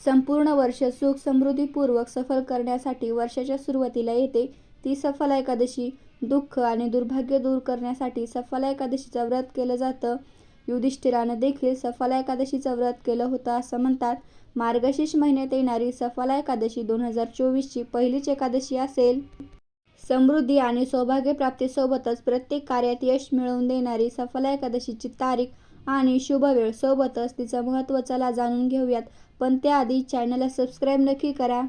संपूर्ण वर्ष सुख समृद्धीपूर्वक सफल करण्यासाठी वर्षाच्या सुरुवातीला येते. ती सफला एकादशी दुःख आणि दुर्भाग्य दूर करण्यासाठी सफला एकादशीचं व्रत केलं जातं. युधिष्ठिरानं देखील सफला एकादशीचं व्रत केलं होतं असं म्हणतात. मार्गशीर्ष महिन्यात येणारी सफला एकादशी दोन हजार चोवीसची पहिलीच एकादशी असेल. समृद्धी आणि सौभाग्य प्राप्तीसोबतच प्रत्येक कार्यात यश मिळवून देणारी सफला एकादशीची तारीख आणि शुभ वेळ. सोबतच तिचं महत्त्व चला जाणून घेऊयात. पण त्याआधी चॅनलला सबस्क्राईब नक्की करा.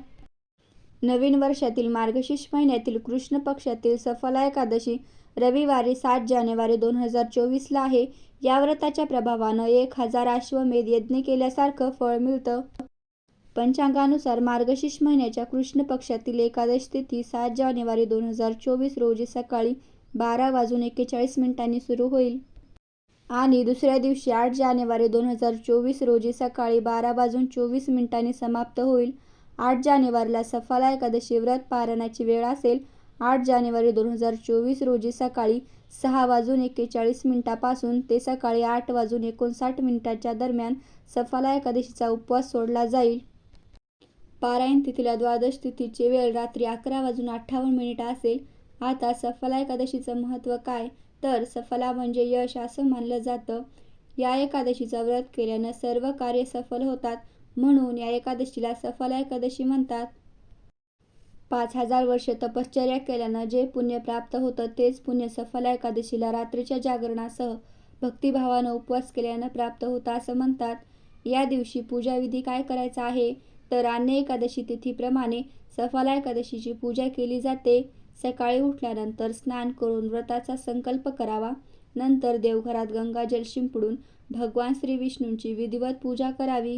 नवीन वर्षातील मार्गशीर्ष महिन्यातील कृष्ण पक्षातील सफला एकादशी रविवारी सात जानेवारी दोन हजार चोवीसला आहे. या व्रताच्या प्रभावानं एक हजार अश्वमेध यज्ञ केल्यासारखं फळ मिळतं. पंचांगानुसार मार्गशीर्ष महिन्याच्या कृष्ण पक्षातील एकादश तिथी सात जानेवारी दोन हजार चोवीस रोजी सकाळी बारा वाजून एक्केचाळीस मिनिटांनी सुरू होईल. आणि दुसऱ्या दिवशी आठ जानेवारी दोन हजार चोवीस रोजी सकाळी बारा वाजून चोवीस मिनिटांनी समाप्त होईल. आठ जानेवारीला सफाला एकादशी व्रत पारायणाची वेळ असेल. आठ जानेवारी दोन हजार चोवीस रोजी सकाळी सहा वाजून एक्केचाळीस मिनिटापासून ते सकाळी आठ वाजून एकोणसाठ मिनिटाच्या दरम्यान सफाला एकादशीचा उपवास सोडला जाईल. पारायण तिथीला द्वादश तिथीची वेळ रात्री अकरा वाजून अठ्ठावन्न मिनिटं असेल. आता सफला एकादशीचं महत्त्व काय? तर सफला म्हणजे यश असं मानलं जातं. या एकादशीचं व्रत केल्यानं सर्व कार्य सफल होतात म्हणून या एकादशीला सफला एकादशी म्हणतात. पाच हजार वर्ष तपश्चर्या केल्यानं जे पुण्य प्राप्त होतं तेच पुण्य सफला एकादशीला रात्रीच्या जागरणासह भक्तिभावानं उपवास केल्यानं प्राप्त होतं असं म्हणतात. या दिवशी पूजाविधी काय करायचा आहे? तर अन्य एकादशी तिथीप्रमाणे सफला एकादशीची पूजा केली जाते. सकाळी उठल्यानंतर स्नान करून व्रताचा संकल्प करावा. नंतर देवघरात गंगाजल शिंपडून भगवान श्री विष्णूंची विधिवत पूजा करावी.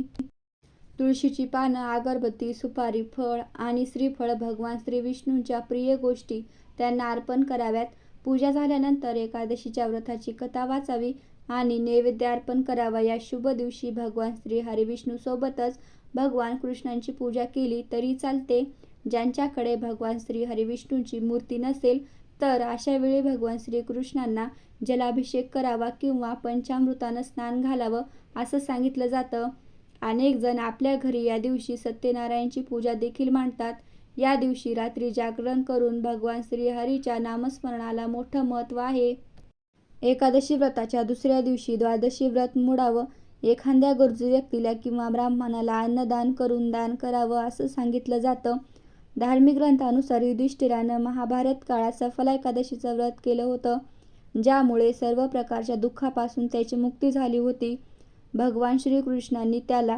तुळशीची पानं अगरबत्ती सुपारी फळ आणि श्रीफळ भगवान श्री विष्णूंच्या प्रिय गोष्टी त्यांना अर्पण कराव्यात. पूजा झाल्यानंतर एकादशीच्या व्रताची कथा वाचावी आणि नैवेद्य अर्पण करावा. या शुभ दिवशी भगवान श्री हरिविष्णूसोबतच भगवान कृष्णांची पूजा केली तरी चालते. ज्यांच्याकडे भगवान श्री हरिविष्णूंची मूर्ती नसेल तर अशा वेळी भगवान श्रीकृष्णांना जलाभिषेक करावा किंवा पंचामृतानं स्नान घालावं असं सांगितलं जातं. अनेक जण आपल्या घरी या दिवशी सत्यनारायणची पूजा देखील मांडतात. या दिवशी रात्री जागरण करून भगवान श्रीहरीच्या नामस्मरणाला मोठं महत्त्व आहे. एकादशी व्रताच्या दुसऱ्या दिवशी द्वादशी व्रत मोडावं एखाद्या गरजू व्यक्तीला किंवा ब्राह्मणाला अन्नदान करून दान करावं असं सांगितलं जातं. धार्मिक ग्रंथानुसार युधिष्ठिरानं महाभारत काळात सफला एकादशीचं व्रत केलं होतं ज्यामुळे सर्व प्रकारच्या दुःखापासून त्याची मुक्ती झाली होती. भगवान श्रीकृष्णांनी त्याला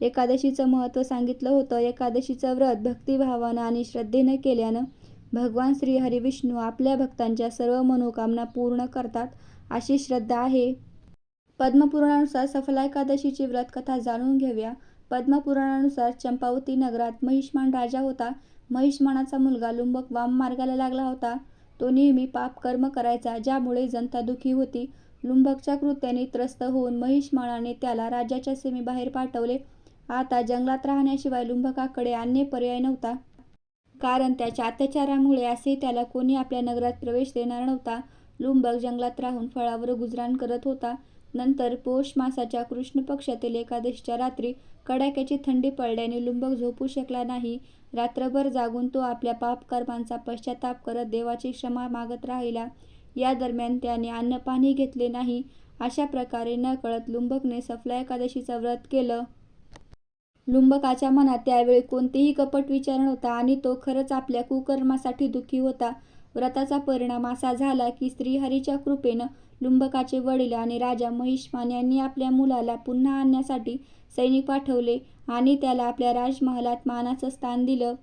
एकादशीचं महत्त्व सांगितलं होतं. एकादशीचं व्रत भक्तिभावानं आणि श्रद्धेनं केल्यानं भगवान श्री हरिविष्णू आपल्या भक्तांच्या सर्व मनोकामना पूर्ण करतात अशी श्रद्धा आहे. पद्मपुराणानुसार सफला एकादशीची व्रत कथा जाणून घेऊया. पद्मपुराणानुसार चंपावती नगरात महिष्मान राजा होता. महिष्मानाचा मुलगा लुंबक वाम मार्गाला लागला होता. तो नेहमी पाप कर्म करायचा ज्यामुळे जनता दुखी होती. लुंबकच्या कृत्याने त्रस्त होऊन महिष्मानाने त्याला राज्याच्या सीमेबाहेर पाठवले. आता जंगलात राहण्याशिवाय लुंबकाकडे अन्य पर्याय नव्हता. कारण त्याच्या अत्याचारामुळे असे त्याला कोणी आपल्या नगरात प्रवेश देणार नव्हता. लुंबक जंगलात राहून फळावर गुजराण करत होता. नंतर पौष मासाच्या कृष्ण पक्षातील एकादशीच्या रात्री कडाक्याची थंडी पडल्याने लुंबक झोपू शकला नाही. रात्रभर जागून तो आपल्या पापकर्मांचा पश्चाताप करत देवाची क्षमा मागत राहिला. या दरम्यान त्याने अन्नपाणी घेतले नाही. अशा प्रकारे नकळत लुंबकने सफला एकादशीचं व्रत केलं. लुंबकाच्या मनात त्यावेळी कोणतेही कपट विचार नव्हता आणि तो खरंच आपल्या कुकर्मासाठी दुःखी होता. व्रताचा परिणाम असा झाला की श्रीहरीच्या कृपेनं लुंबकाचे वडील आणि राजा महिष्मान यांनी आपल्या मुलाला पुन्हा आणण्यासाठी सैनिक पाठवले आणि त्याला आपल्या राजमहालात मानाचं स्थान दिलं.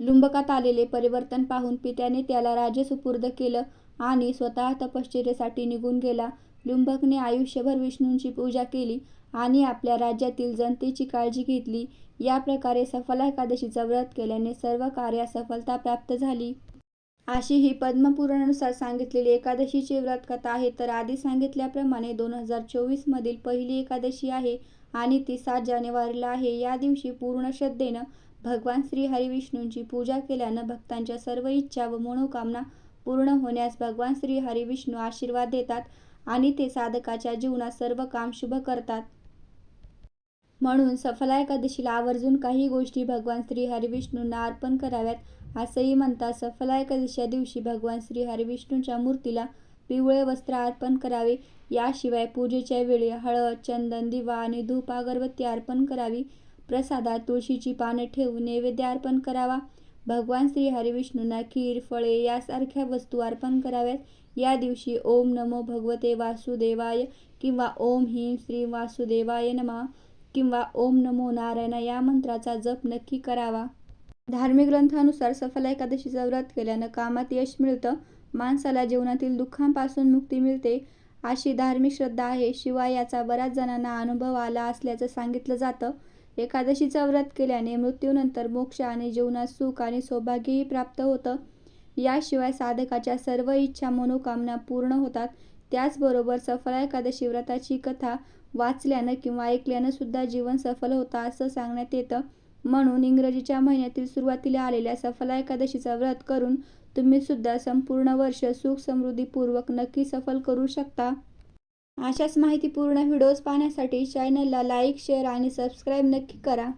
लुंबकात आलेले परिवर्तन पाहून पित्याने त्याला राज्य सुपूर्द केलं आणि स्वतः तपश्चर्येसाठी निघून गेला. लुंबकने आयुष्यभर विष्णूंची पूजा केली आणि आपल्या राज्यातील जनतेची काळजी घेतली. या प्रकारे सफला एकादशीचं व्रत केल्याने सर्व कार्यात सफलता प्राप्त झाली. अशी ही पद्मपुराणानुसार सांगितलेली एकादशीची व्रत कथा आहे. तर आधी सांगितल्याप्रमाणे दोन हजार चोवीसमधील पहिली एकादशी आहे आणि ती सात जानेवारीला आहे. या दिवशी पूर्ण श्रद्धेनं भगवान श्री हरिविष्णूंची पूजा केल्यानं भक्तांच्या सर्व इच्छा व मनोकामना पूर्ण होण्यास भगवान श्री हरिविष्णू आशीर्वाद देतात आणि ते साधकाच्या जीवनात सर्व काम शुभ करतात. म्हणून सफला एकादशीला आवर्जून काही गोष्टी भगवान श्री हरिविष्णूंना अर्पण कराव्यात असंही म्हणतात सफला एकादशीच्या दिवशी भगवान श्री हरिविष्णूंच्या मूर्तीला पिवळे वस्त्र अर्पण करावे. याशिवाय पूजेच्या वेळी हळद चंदन दिवा आणि धूप अगरबत्ती अर्पण करावी. प्रसादात तुळशीची पाने ठेवून नैवेद्य अर्पण करावा. भगवान श्री हरिविष्णूंना खीर फळे यासारख्या वस्तू अर्पण कराव्यात. या दिवशी ओम नमो भगवते वासुदेवाय किंवा ओम ह्रीं श्री वासुदेवाय नमः. किंवा ओम नमो नारायण या मंत्राचा जप नक्की करावा. धार्मिक ग्रंथानुसार सफल एकादशीचं व्रत केल्यानं कामात यश मिळतं माणसाला जीवनातील दुःखांपासून मुक्ती मिळते अशी धार्मिक श्रद्धा आहे. शिवाय याचा बऱ्याच जणांना अनुभव आला असल्याचं सांगितलं जातं. एकादशीचं व्रत केल्याने मृत्यूनंतर मोक्ष आणि जीवनात सुख आणि सौभाग्यही प्राप्त होतं. याशिवाय साधकाच्या सर्व इच्छा मनोकामना पूर्ण होतात. त्याचबरोबर सफला एकादशी व्रताची कथा वाचल्यानं किंवा ऐकल्यानं सुद्धा जीवन सफल होतं असं सांगण्यात येतं. म्हणून इंग्रजीच्या महिन्यातील सुरुवातीला आलेल्या सफला एकादशीचं व्रत करून तुम्ही सुद्धा संपूर्ण वर्ष सुख समृद्धीपूर्वक नक्की सफल करू शकता. अशाच माहितीपूर्ण व्हिडिओज पाहण्यासाठी चॅनलला लाईक शेअर आणि सबस्क्राईब नक्की करा.